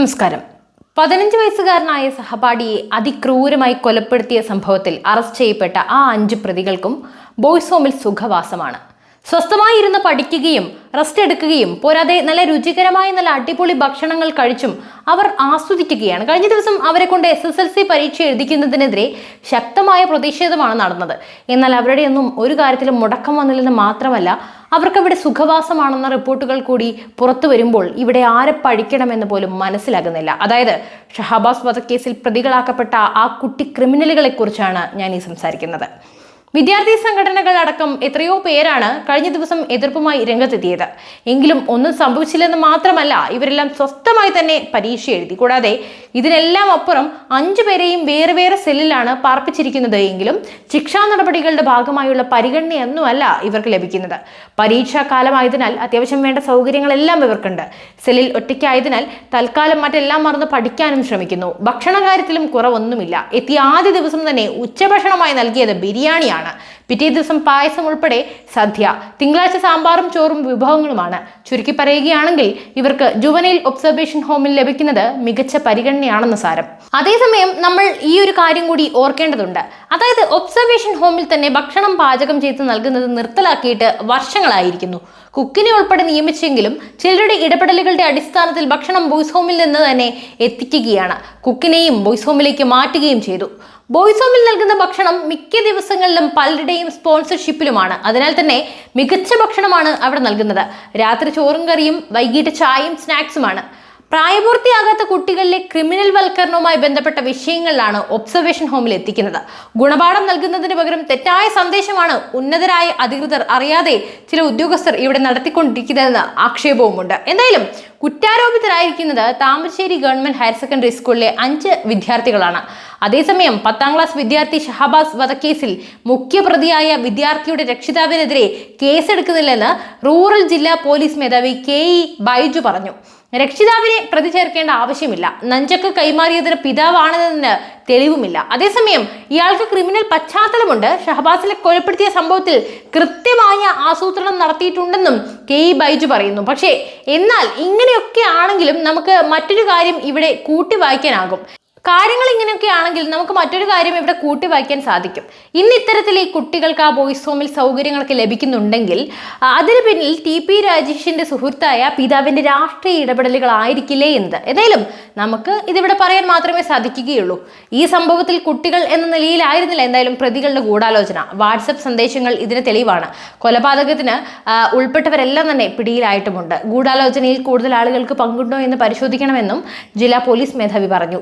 നമസ്കാരം. പതിനഞ്ച് വയസ്സുകാരനായ സഹപാഠിയെ അതിക്രൂരമായി കൊലപ്പെടുത്തിയ സംഭവത്തിൽ അറസ്റ്റ് ചെയ്യപ്പെട്ട ആ അഞ്ച് പ്രതികൾക്കും ബോയ്സ് ഹോമിൽ സുഖവാസമാണ്. സ്വസ്ഥമായി ഇരുന്ന് പഠിക്കുകയും റെസ്റ്റ് എടുക്കുകയും പോരാതെ നല്ല രുചികരമായ നല്ല അടിപൊളി ഭക്ഷണങ്ങൾ കഴിച്ചും അവർ ആസ്വദിക്കുകയാണ്. കഴിഞ്ഞ ദിവസം അവരെ കൊണ്ട് എസ് എസ് എൽ സി പരീക്ഷ എഴുതിക്കുന്നതിനെതിരെ ശക്തമായ പ്രതിഷേധമാണ് നടന്നത്. എന്നാൽ അവരുടെയൊന്നും ഒരു കാര്യത്തിലും മുടക്കം വന്നില്ലെന്ന് മാത്രമല്ല അവർക്കവിടെ സുഖവാസമാണെന്ന റിപ്പോർട്ടുകൾ കൂടി പുറത്തു വരുമ്പോൾ ഇവിടെ ആരെ പഠിക്കണമെന്ന് പോലും മനസ്സിലാകുന്നില്ല. അതായത് ഷഹബാസ് വധക്കേസിൽ പ്രതികളാക്കപ്പെട്ട ആ കുട്ടി ക്രിമിനലുകളെക്കുറിച്ചാണ് ഞാൻ ഈ സംസാരിക്കുന്നത്. വിദ്യാർത്ഥി സംഘടനകൾ അടക്കം എത്രയോ പേരാണ് കഴിഞ്ഞ ദിവസം എതിർപ്പുമായി രംഗത്തെത്തിയത്. എങ്കിലും ഒന്നും സംഭവിച്ചില്ലെന്ന് മാത്രമല്ല ഇവരെല്ലാം സ്വസ്ഥമായി തന്നെ പരീക്ഷ എഴുതി. കൂടാതെ ഇതിനെല്ലാം അപ്പുറം അഞ്ചു പേരെയും വേറെ വേറെ സെല്ലിലാണ് പാർപ്പിച്ചിരിക്കുന്നത് എങ്കിലും ശിക്ഷാ നടപടികളുടെ ഭാഗമായുള്ള പരിഗണനയൊന്നുമല്ല ഇവർക്ക് ലഭിക്കുന്നത്. പരീക്ഷാ കാലമായതിനാൽ അത്യാവശ്യം വേണ്ട സൗകര്യങ്ങളെല്ലാം ഇവർക്കുണ്ട്. സെല്ലിൽ ഒറ്റയ്ക്കായതിനാൽ തൽക്കാലം മറ്റെല്ലാം മറന്ന് പഠിക്കാനും ശ്രമിക്കുന്നു. ഭക്ഷണ കാര്യത്തിലും കുറവൊന്നുമില്ല. എത്തിയ ആദ്യ ദിവസം തന്നെ ഉച്ചഭക്ഷണമായി നൽകിയത് ബിരിയാണിയാണ്. ആണ് പിറ്റേ ദിവസം പായസം ഉൾപ്പെടെ സദ്യ തിങ്കളാഴ്ച സാമ്പാറും ചോറും വിഭവങ്ങളുമാണ്. ചുരുക്കി പറയുകയാണെങ്കിൽ ഇവർക്ക് ജുവനൈൽ ഒബ്സർവേഷൻ ഹോമിൽ ലഭിക്കുന്നത് മികച്ച പരിഗണനയാണെന്ന് സാരം. അതേസമയം നമ്മൾ ഈ ഒരു കാര്യം കൂടി ഓർക്കേണ്ടതുണ്ട്. അതായത് ഒബ്സർവേഷൻ ഹോമിൽ തന്നെ ഭക്ഷണം പാചകം ചെയ്ത് നൽകുന്നത് നിർത്തലാക്കിയിട്ട് വർഷങ്ങളായിരിക്കുന്നു. കുക്കിനെ ഉൾപ്പെടെ നിയമിച്ചെങ്കിലും ചിലരുടെ ഇടപെടലുകളുടെ അടിസ്ഥാനത്തിൽ ഭക്ഷണം ബോയ്സ് ഹോമിൽ നിന്ന് തന്നെ എത്തിക്കുകയാണ്. കുക്കിനെയും ബോയ്സ് ഹോമിലേക്ക് മാറ്റുകയും ചെയ്തു. ബോയ്സ് ഹോമിൽ നൽകുന്ന ഭക്ഷണം മിക്ക ദിവസങ്ങളിലും പലരുടെയും സ്പോൺസർഷിപ്പിലുമാണ് അതിനാൽ തന്നെ മികച്ച ഭക്ഷണമാണ് അവിടെ നൽകുന്നത്. രാത്രി ചോറും കറിയും വൈകിട്ട് ചായയും സ്നാക്സുമാണ് പ്രായപൂർത്തിയാകാത്ത കുട്ടികളിലെ ക്രിമിനൽ വൽക്കരണവുമായി ബന്ധപ്പെട്ട വിഷയങ്ങളിലാണ് ഒബ്സർവേഷൻ ഹോമിൽ എത്തിക്കുന്നത്. ഗുണപാഠം നൽകുന്നതിന് പകരം തെറ്റായ സന്ദേശമാണ് ഉന്നതരായ അധികൃതർ അറിയാതെ ചില ഉദ്യോഗസ്ഥർ ഇവിടെ നടത്തിക്കൊണ്ടിരിക്കുന്നതെന്ന് ആക്ഷേപവുമുണ്ട്. എന്തായാലും കുറ്റാരോപിതരായിരിക്കുന്നത് താമരശ്ശേരി ഗവൺമെന്റ് ഹയർ സെക്കൻഡറി സ്കൂളിലെ അഞ്ച് വിദ്യാർത്ഥികളാണ്. അതേസമയം പത്താം ക്ലാസ് വിദ്യാർത്ഥി ഷഹബാസ് വധക്കേസിൽ മുഖ്യപ്രതിയായ വിദ്യാർത്ഥിയുടെ രക്ഷിതാവിനെതിരെ കേസെടുക്കുന്നില്ലെന്ന് റൂറൽ ജില്ലാ പോലീസ് മേധാവി കെ ഇ ബൈജു പറഞ്ഞു. രക്ഷിതാവിനെ പ്രതി ചേർക്കേണ്ട ആവശ്യമില്ല. നഞ്ചക്ക് കൈമാറിയതിന് പിതാവാണെന്നതിന് തെളിവുമില്ല. അതേസമയം ഇയാൾക്ക് ക്രിമിനൽ പശ്ചാത്തലമുണ്ട്. ഷഹബാസിനെ കൊലപ്പെടുത്തിയ സംഭവത്തിൽ കൃത്യമായ ആസൂത്രണം നടത്തിയിട്ടുണ്ടെന്നും കെ ഇ ബൈജു പറയുന്നു. പക്ഷേ എന്നാൽ ഇങ്ങനെയൊക്കെ ആണെങ്കിലും നമുക്ക് മറ്റൊരു കാര്യം ഇവിടെ കൂട്ടി വായിക്കാനാകും. കാര്യങ്ങൾ ഇങ്ങനെയൊക്കെ ആണെങ്കിൽ നമുക്ക് മറ്റൊരു കാര്യം ഇവിടെ കൂട്ടി വായിക്കാൻ സാധിക്കും. ഇന്ന് ഇത്തരത്തിൽ ഈ കുട്ടികൾക്ക് ആ ബോയ്സ് ഹോമിൽ സൗകര്യങ്ങളൊക്കെ ലഭിക്കുന്നുണ്ടെങ്കിൽ അതിന് പിന്നിൽ ടി പി രാജേഷിന്റെ സുഹൃത്തായ പിതാവിന്റെ രാഷ്ട്രീയ ഇടപെടലുകളായിരിക്കില്ലേ എന്ത്? ഏതായാലും നമുക്ക് ഇതിവിടെ പറയാൻ മാത്രമേ സാധിക്കുകയുള്ളൂ. ഈ സംഭവത്തിൽ കുട്ടികൾ എന്ന നിലയിലായിരുന്നില്ല. എന്തായാലും പ്രതികളുടെ ഗൂഢാലോചന വാട്സപ്പ് സന്ദേശങ്ങൾ ഇതിന് തെളിവാണ്. കൊലപാതകത്തിന് ഉൾപ്പെട്ടവരെല്ലാം തന്നെ പിടിയിലായിട്ടുമുണ്ട്. ഗൂഢാലോചനയിൽ കൂടുതൽ ആളുകൾക്ക് പങ്കുണ്ടോ എന്ന് പരിശോധിക്കണമെന്നും ജില്ലാ പോലീസ് മേധാവി പറഞ്ഞു.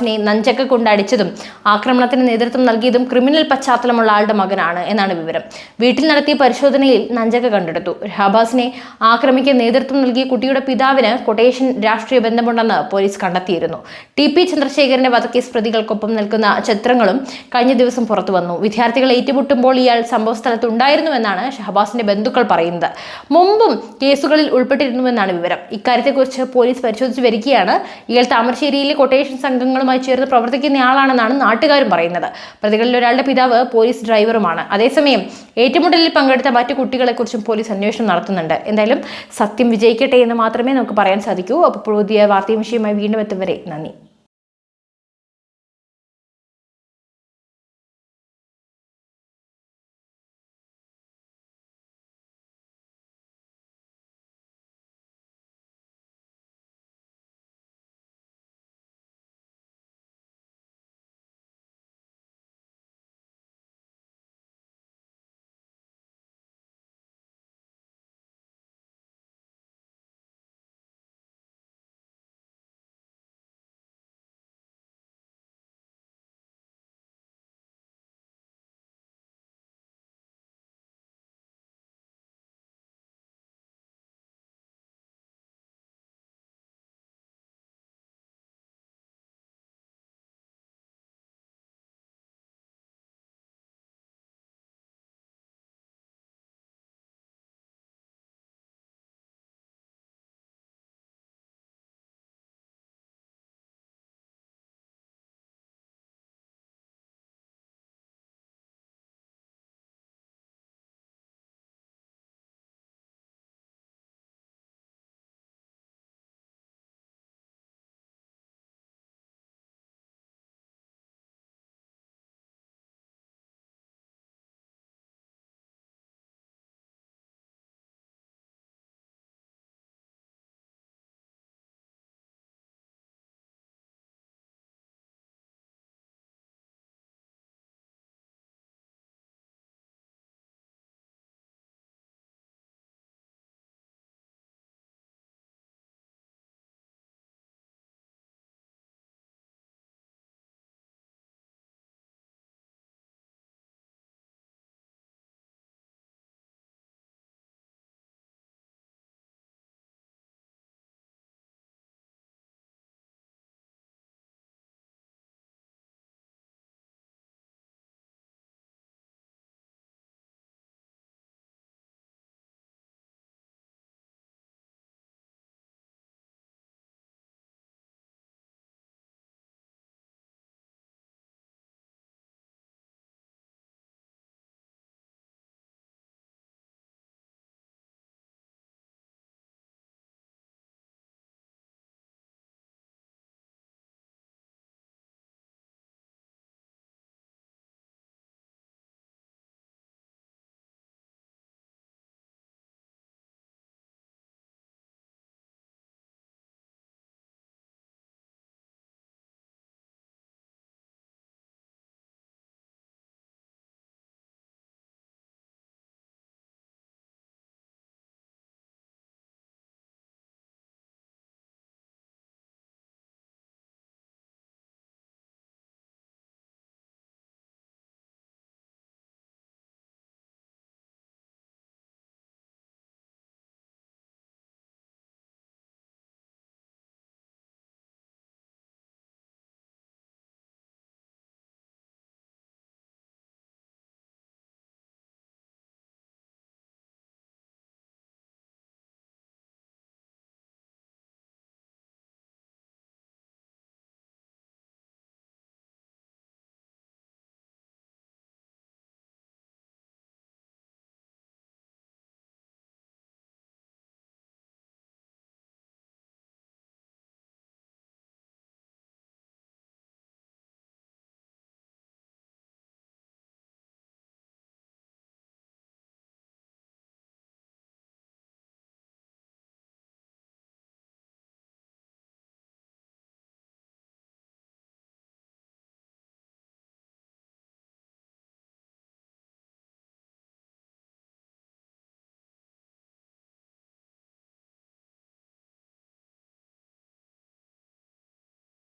ഷഹബാസിനെ നഞ്ചക്ക കൊണ്ട് അടിച്ചതും ആക്രമണത്തിന് നേതൃത്വം നൽകിയതും ക്രിമിനൽ പശ്ചാത്തലമുള്ള ആളുടെ മകനാണ് എന്നാണ് വിവരം. വീട്ടിൽ നടത്തിയ പരിശോധനയിൽ നഞ്ചക്ക കണ്ടെടുത്തു. ഷഹബാസിനെ ആക്രമിക്കാൻ നേതൃത്വം നൽകിയ കുട്ടിയുടെ പിതാവിന് കൊട്ടേഷൻ രാഷ്ട്രീയ ബന്ധമുണ്ടെന്ന് പോലീസ് കണ്ടെത്തിയിരുന്നു. ടി പി ചന്ദ്രശേഖരന്റെ വധക്കേസ് പ്രതികൾക്കൊപ്പം നിൽക്കുന്ന ചിത്രങ്ങളും കഴിഞ്ഞ ദിവസം പുറത്തു വന്നു. വിദ്യാർത്ഥികൾ ഏറ്റുമുട്ടുമ്പോൾ ഇയാൾ സംഭവ സ്ഥലത്ത് ഉണ്ടായിരുന്നുവെന്നാണ് ഷഹബാസിന്റെ ബന്ധുക്കൾ പറയുന്നത്. മുമ്പും കേസുകളിൽ ഉൾപ്പെട്ടിരുന്നുവെന്നാണ് വിവരം. ഇക്കാര്യത്തെക്കുറിച്ച് പോലീസ് പരിശോധിച്ചു വരികയാണ്. ഇയാൾ താമരശ്ശേരിയിലെ കൊട്ടേഷൻ സംഘങ്ങളുമായി ചേർന്ന് പ്രവർത്തിക്കുന്നയാളാണെന്നാണ് നാട്ടുകാരും പറയുന്നത്. പ്രതികളിൽ ഒരാളുടെ പിതാവ് പോലീസ് ഡ്രൈവറുമാണ്. അതേസമയം ഏറ്റുമുട്ടലിൽ പങ്കെടുത്ത മറ്റു കുട്ടികളെക്കുറിച്ചും പോലീസ് അന്വേഷണം നടത്തുന്നുണ്ട്. എന്തായാലും സത്യം വിജയിക്കട്ടെ എന്ന് മാത്രമേ നമുക്ക് പറയാൻ സാധിക്കൂ. അപ്പോൾ പുതിയ വാർത്തയും വിഷയമായി വീണ്ടും എത്തും വരെ. നന്ദി.